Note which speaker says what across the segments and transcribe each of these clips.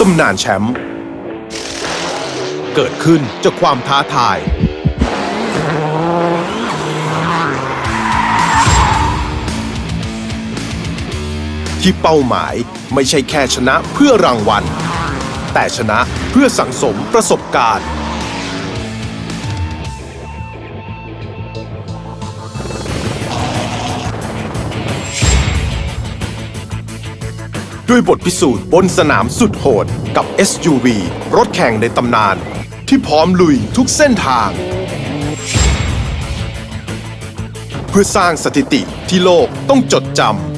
Speaker 1: ตำนานแชมป์เกิดขึ้นจากความท้าทาย ที่เป้าหมายไม่ใช่แค่ชนะเพื่อรางวัล แต่ชนะเพื่อสังสมประสบการณ์ ด้วยบทพิสูจน์บนสนามสุดโหดกับ SUV รถแข่งในตำนาน ที่พร้อมลุยทุกเส้นทาง เพื่อสร้างสถิติที่โลกต้องจดจำ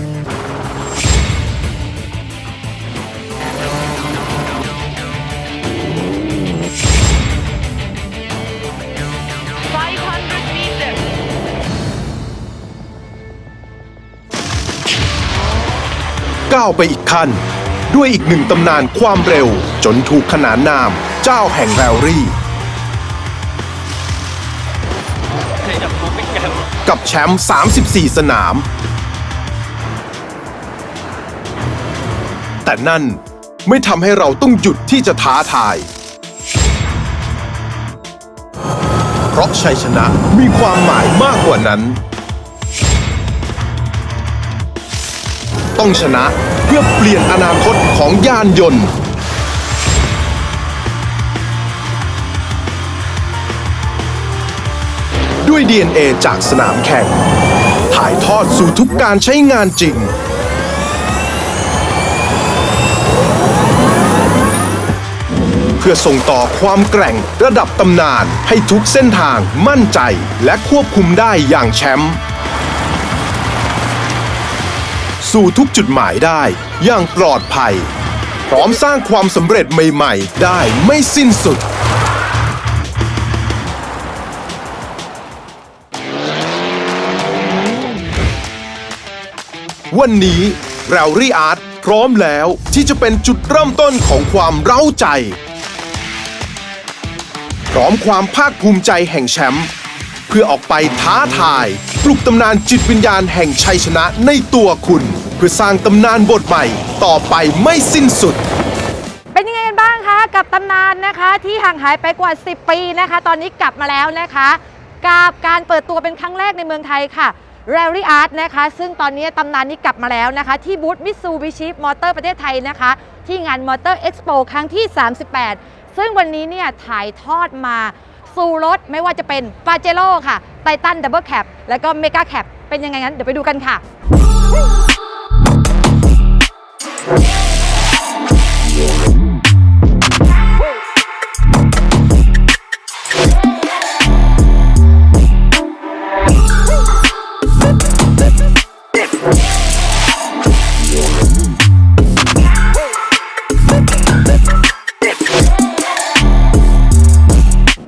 Speaker 1: ก้าวไปอีกขั้น ด้วยอีกหนึ่งตำนานความเร็วจนถูกขนานนาม เจ้าแห่งแรลลี่ กับแชมป์ 34 สนาม แต่นั่นไม่ทำให้เราต้องหยุดที่จะท้าทาย เพราะชัยชนะมีความหมายมากกว่านั้น ต้องชนะ เพื่อเปลี่ยนอนาคตของยานยนต์ ด้วย DNA จากสนามแข่ง ถ่ายทอดสู่ทุกการใช้งานจริง เพื่อส่งต่อความแกร่งระดับตำนานให้ทุกเส้นทางมั่นใจและควบคุมได้อย่างแชมป์ สู่ทุกจุดหมายได้ อย่างปลอดภัย พร้อมสร้างความสำเร็จใหม่ ๆ ได้ไม่สิ้นสุด วันนี้แรลลี่อาร์ตพร้อมแล้วที่จะเป็นจุดเริ่มต้นของความเร้าใจ พร้อมความภาคภูมิใจแห่งแชมป์เพื่อออกไปท้าทาย ปลุกตำนานจิตวิญญาณแห่งชัยชนะในตัวคุณ เพื่อสร้างตำนานบทใหม่ ต่อไปไม่สิ้นสุด
Speaker 2: เป็นยังไงกันบ้างคะ กับตำนานนะคะที่ห่างหายไปกว่า 10 ปีนะคะ ตอนนี้กลับมาแล้วนะคะกับการเปิดตัวเป็นครั้งแรกในเมืองไทยค่ะ Rally Art นะคะ ซึ่งตอนนี้ตำนานนี้กลับมาแล้วนะคะ ที่บูธมิ t ซูบิชิมอเตอร์ประเทศไทยนะคะ ที่งานมอเตอร์เอ็กซ์โปครั้งที่ 38 ซึ่งวันนี้เนี่ยถ่ายทอดมาสู่รถไม่ว่าจะเป็นปาเจโร่ค่ะ ไททันดับเบิลแคปแล้วก็เมกาแคปเป็นยังไงนั้นเดี๋ยวไปดูกันค่ะ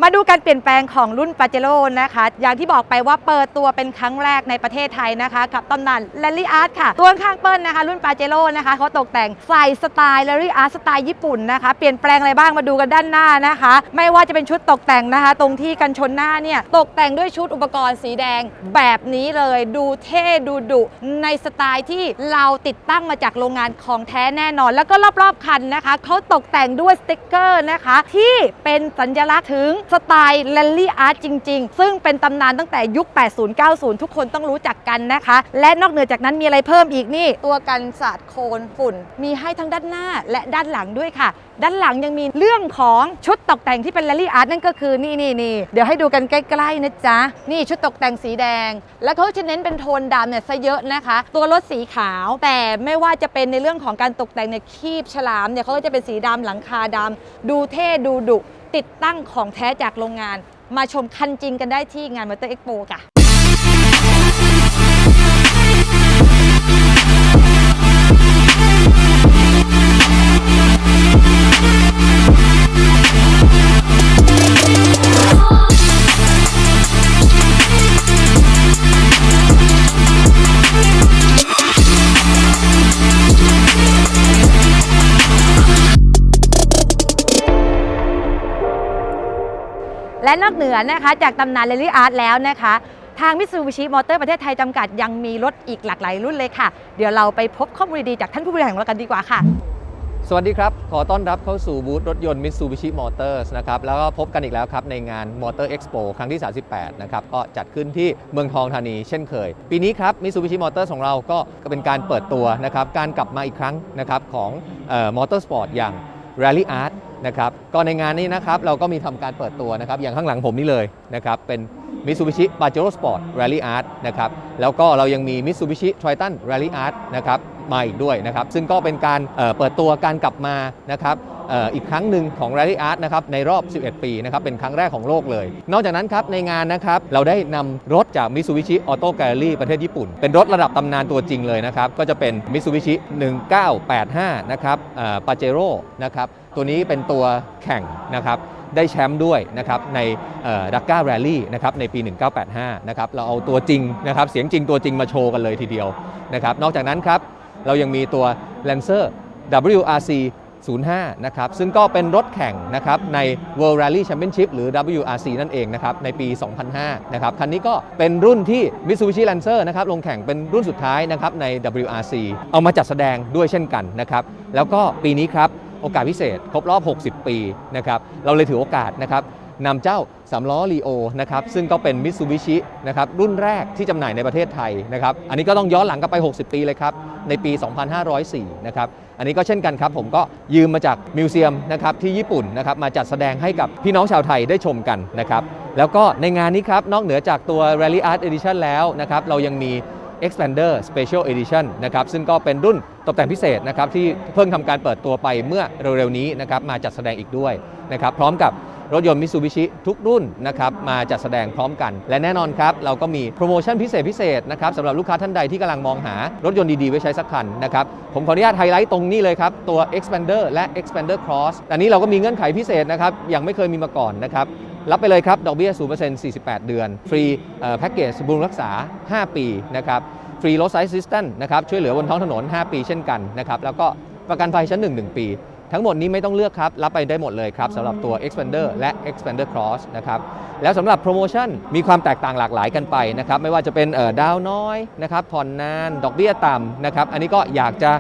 Speaker 2: มาดูการเปลี่ยนแปลงของรุ่นปาเจโร่นะคะ อย่างที่บอกไปว่าเปิดตัวเป็นครั้งแรกในประเทศไทยนะคะ กับตำนานแลลี่อาร์ตค่ะ ตัวข้างเปิ้ลนะคะ รุ่นปาเจโร่นะคะเขาตกแต่งใส่สไตล์แลลี่อาร์ตสไตล์ญี่ปุ่นนะคะ เปลี่ยนแปลงอะไรบ้างมาดูกันด้านหน้านะคะ ไม่ว่าจะเป็นชุดตกแต่งนะคะ ตรงที่กันชนหน้าเนี่ยตกแต่งด้วยชุดอุปกรณ์สีแดงแบบนี้เลย ดูเท่ดูดุในสไตล์ที่เราติดตั้งมาจากโรงงานของแท้แน่นอน แล้วก็รอบๆคันนะคะเขาตกแต่งด้วยสติกเกอร์นะคะ ที่เป็นสัญลักษณ์ถึงสไตล์แ a ลลี่อาร์ตจริง ๆ ซึ่งเป็นตำนานตั้งแต่ยุค 80-90 ทุกคนต้องรู้จักกันนะคะ และนอกเหนือจากนั้นมีอะไรเพิ่มอีกนี่ ตัวกันสาดโคลนฝุ่น มีให้ทั้งด้านหน้าและด้านหลังด้วยค่ะ ด้านหลังยังมีเรื่องของชุดตกแต่งที่เป็นแ a ลลี่อาร์ตนั่นก็คือนี่นี่นี่เดี๋ยวให้ดูกันใกล้ๆนะจ๊ะ นี่ชุดตกแต่งสีแดง แล้วเขาจะเน้นเป็นโทนดำเนี่ยซะเยอะนะคะ ตัวรถสีขาว แต่ไม่ว่าจะเป็นในเรื่องของการตกแต่งเนี่ยคีบฉลามเนี่ยเขาก็จะเป็นสีดำหลังคาดำดูเท่ดูดุ ติดตั้งของแท้จากโรงงาน มาชมคันจริงกันได้ที่งานมอเตอร์เอ็กโปค่ะ และนอกเหนือนะคะจากตำนาน r รลลี่อาร์ตแล้วนะคะ ทางมิ t ซูบิชิมอเตอร์ประเทศไทยจำกัดยังมีรถอีกหลากหลายรุ่นเลยค่ะ เดี๋ยวเราไปพบข้อมูลดีๆจากท่านผู้บริหารของเรากันดีกว่าค่ะ
Speaker 3: สวัสดีครับ ขอต้อนรับเข้าสู่บูธรถยนต์ Mitsubishi Motors นะครับ แล้วก็พบกันอีกแล้วครับ ในงาน Motor Expo ครั้งที่ 38 นะครับ ก็จัดขึ้นที่เมืองทองธานีเช่นเคย ปีนี้ครับ Mitsubishi Motors ของเราก็เป็นการเปิดตัวนะครับ การกลับมาอีกครั้งนะครับของเอ่อ Motorsport อย่าง Rally Art นะครับก็ในงานนี้นะครับเราก็มีทำการเปิดตัวนะครับอย่างข้างหลังผมนี่เลยนะครับเป็น Mitsubishi Pajero Sport Rally Art นะครับแล้วก็เรายังมี Mitsubishi Triton Rally Art นะครับมาอีกด้วยนะครับซึ่งก็เป็นการเเปิดตัวการกลับมานะครับอีกครั้งหนึ่งของ Rally Art นะครับในรอบ 11 ปีนะครับเป็นครั้งแรกของโลกเลย นอกจากนั้นครับในงานนะครับเราได้นำรถจาก Mitsubishi Auto Gallery ประเทศญี่ปุ่น เป็นรถระดับตำนานตัวจริงเลยนะครับก็จะเป็น Mitsubishi 1985 นะครับปาเจโร่นะครับ ตัวนี้เป็นตัวแข่งนะครับได้แชมป์ด้วยนะครับในดักก้าแรลลี่นะครับในปี 1985 นะครับเราเอาตัวจริงนะครับเสียงจริงตัวจริงมาโชว์กันเลยทีเดียวนะครับนอกจากนั้นครับเรายังมีตัว Lancer WRC 05 นะครับ ซึ่งก็เป็นรถแข่งนะครับใน World Rally Championship หรือ WRC นั่นเองนะครับในปี 2005 นะครับ คันนี้ก็เป็นรุ่นที่ Mitsubishi Lancer นะครับลงแข่งเป็นรุ่นสุดท้ายนะครับใน WRC เอามาจัดแสดงด้วยเช่นกันนะครับ แล้วก็ปีนี้ครับ โอกาสพิเศษ ครบรอบ 60 ปีนะครับเราเลยถือโอกาสนะครับนำเจ้าสามล้อลีโอนะครับซึ่งก็เป็นมิ t ซูบิชินะครับรุ่นแรกที่จำหน่ายในประเทศไทยนะครับอันนี้ก็ต้องย้อนหลังกลับไป 60 ปีเลยครับ ในปี 2504 นะครับอันนี้ก็เช่นกันครับผมก็ยืมมาจากมิวเซียมนะครับที่ญี่ปุ่นนะครับมาจัดแสดงให้กับพี่น้องชาวไทยได้ชมกันนะครับแล้วก็ในงานนี้ครับนอกเหนือจากตัว Rally Art Edition แล้วนะครับเรายังมี Expander Special Edition นะครับซึ่งก็เป็นรุ่นตกแต่งพิเศษนะครับที่เพิ่งทำการเปิดตัวไปเมื่อเร็วๆนี้นะครับมาจัดแสดงอีกด้วยนะครับพร้อมกับรถยนต์ Mitsubishi ทุกรุ่นนะครับมาจัดแสดงพร้อมกัน และแน่นอนครับ เราก็มีโปรโมชั่นพิเศษพิเศษนะครับสำหรับลูกค้าท่านใดที่กำลังมองหารถยนต์ดี ๆ ไว้ใช้สักคันนะครับ ผมขออนุญาตไฮไลท์ตรงนี้เลยครับ ตัว Expander และ Expander Cross อันนี้เราก็มีเงื่อนไขพิเศษนะครับยังไม่เคยมีมาก่อนนะครับ รับไปเลยครับ ดอกเบี้ย 0% 48 เดือน ฟรีแพ็กเกจบำรุงรักษา 5 ปีนะครับ ฟรีรถไซส์ซิสเตันนะครับ ช่วยเหลือบนท้องถนน 5 ปีเช่นกันนะครับ แล้วก็ประกันภัยชั้น 1 1 ปี ทั้งหมดนี้ไม่ต้องเลือกครับ รับไปได้หมดเลยครับสำหรับตัว Expander และ Expander Cross นะครับ แล้วสำหรับโปรโมชั่นมีความแตกต่างหลากหลายกันไปนะครับ ไม่ว่าจะเป็นเออดาวน้อยนะครับ ผ่อนนาน ดอกเบี้ยต่ำนะครับ อันนี้ก็อยากจะ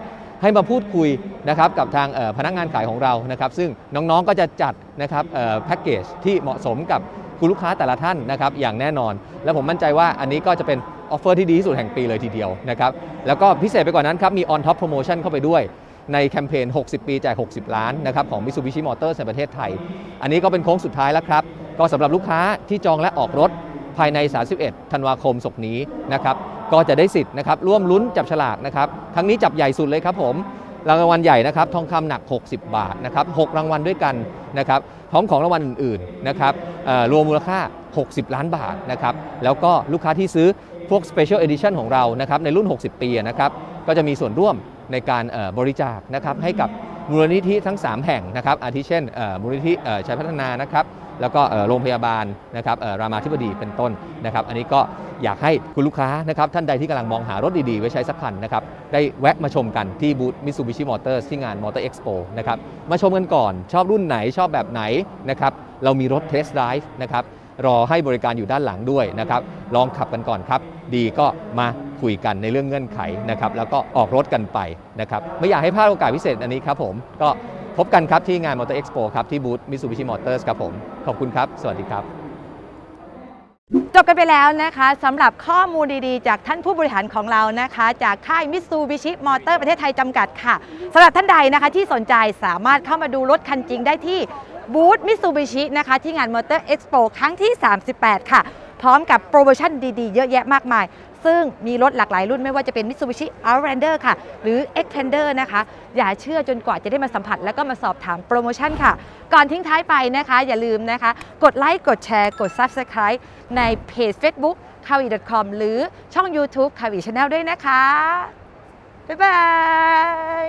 Speaker 3: ให้มาพูดคุยนะครับกับทางพนักงานขายของเรานะครับซึ่งน้องๆก็จะจัดนะครับแพ็กเกจที่เหมาะสมกับคุณลูกค้าแต่ละท่านนะครับอย่างแน่นอน และผมมั่นใจว่าอันนี้ก็จะเป็นออฟเฟอร์ที่ดีที่สุดแห่งปีเลยทีเดียวนะครับแล้วก็พิเศษไปกว่านั้นครับมี on top promotion เข้าไปด้วยในแคมเปญ 60 ปีแจก 60 ล้านนะครับของ Mitsubishi Motors ในประเทศไทย อันนี้ก็เป็นโค้งสุดท้ายแล้วครับ ก็สำหรับลูกค้าที่จองและออกรถภายใน 31 ธันวาคมศกนี้นะครับ ก็จะได้สิทธิ์นะครับร่วมลุ้นจับฉลากนะครับครั้งนี้จับใหญ่สุดเลยครับผมรางวัลใหญ่นะครับทองคำหนัก 60 บาทนะครับ6รางวัลด้วยกันนะครับพร้อมของรางวัลอื่นๆนะครับรวมมูลค่า 60 ล้านบาทนะครับแล้วก็ลูกค้าที่ซื้อพวก Special Edition ของเรานะครับในรุ่น 60 ปีนะครับก็จะมีส่วนร่วมในการบริจาคนะครับให้กับมูลนิธิทั้ง 3 แห่งนะครับอาทิเช่นมูลนิธิชัยพัฒนานะครับ แล้วก็โรงพยาบาลนะครับรามาธิบดีเป็นต้นนะครับ อันนี้ก็อยากให้คุณลูกค้านะครับท่านใดที่กำลังมองหารถดีๆ ไว้ใช้สักคันนะครับได้แวะมาชมกันที่บูธ Mitsubishi Motors ที่งาน Motor Expo นะครับมาชมกันก่อน ชอบรุ่นไหนชอบแบบไหนนะครับเรามีรถ Test Drive นะครับรอให้บริการอยู่ด้านหลังด้วยนะครับลองขับกันก่อนครับ ดีก็มาคุยกันในเรื่องเงื่อนไขนะครับแล้วก็ออกรถกันไปนะครับไม่อยากให้พลาดโอกาสพิเศษอันนี้ครับผมก็ พบกันครับที่งาน Motor Expo ครับที่บูธ Mitsubishi Motors ครับผม ขอบคุณครับ สวัสดีครับ
Speaker 2: จบกันไปแล้วนะคะสำหรับข้อมูลดีๆ จากท่านผู้บริหารของเรานะคะ จากค่ายมิตซูบิชิมอเตอร์ประเทศไทยจำกัดค่ะสำหรับท่านใดนะคะที่สนใจสามารถเข้ามาดูรถคันจริงได้ที่บูธมิตซูบิชินะคะที่งานมอเตอร์เอ็กซ์โปครั้งที่ 38 ค่ะ พร้อมกับโปรโมชั่นดีๆ เยอะแยะมากมาย ซึ่งมีรถหลากหลายรุ่นไม่ว่าจะเป็น Mitsubishi Outlander ค่ะ หรือ Xpander นะคะ อย่าเชื่อจนกว่าจะได้มาสัมผัส แล้วก็มาสอบถามโปรโมชั่นค่ะ ก่อนทิ้งท้ายไปนะคะ อย่าลืมนะคะ กดไลค์กดแชร์กด Subscribe ในเพจ Facebook k a w i c o m หรือช่อง YouTube k a w i Channel ด้วยนะคะ บ๊ายบาย